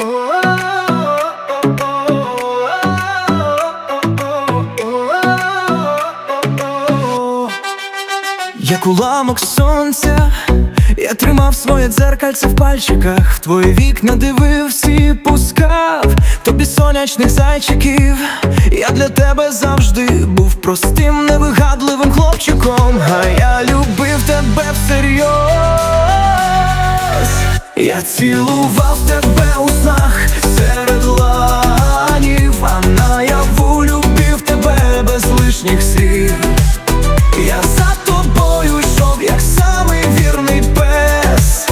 Як уламок сонця, я тримав своє дзеркальце в пальчиках, в твої вікна дивився і пускав тобі сонячних зайчиків. Я для тебе завжди був простим, невигадливим хлопчиком, а я любив тебе всерйоз. Я цілував тебе у лишніх слів. Я за тобою йшов, як самий вірний пес.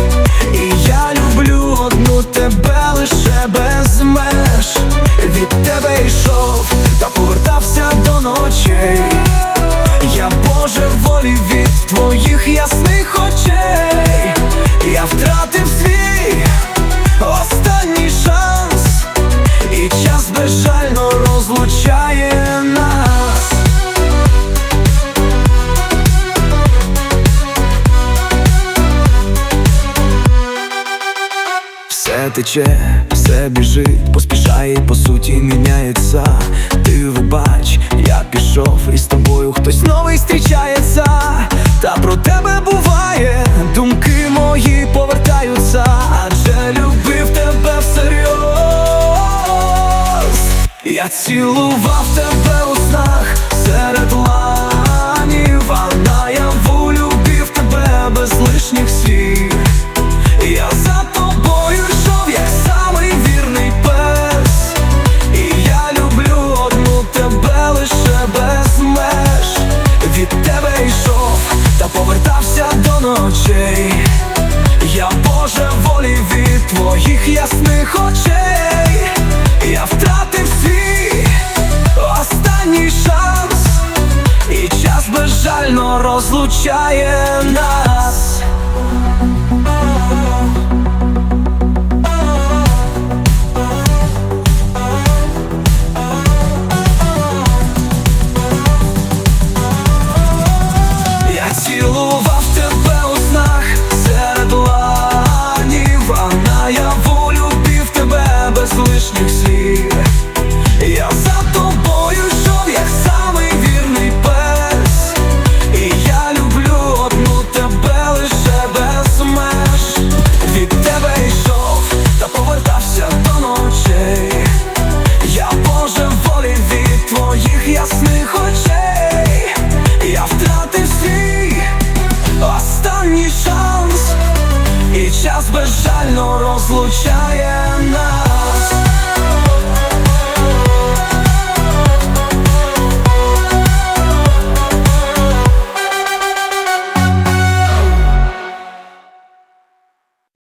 І я люблю одну тебе лише без меж. Від тебе йшов та повертався до ночей. Я Боже волі від твоїх ясних Все тече, все біжить, поспішає, по суті міняється. Ти вибач, я пішов, і з тобою хтось новий зустрічається. Та про тебе буває, думки мої повертаються, адже любив тебе всерйоз. Я цілував тебе у снах серед ночей. Я Боже волі від твоїх ясних очей. Я втратив свій останній шанс. І час безжально розлучає нас 不想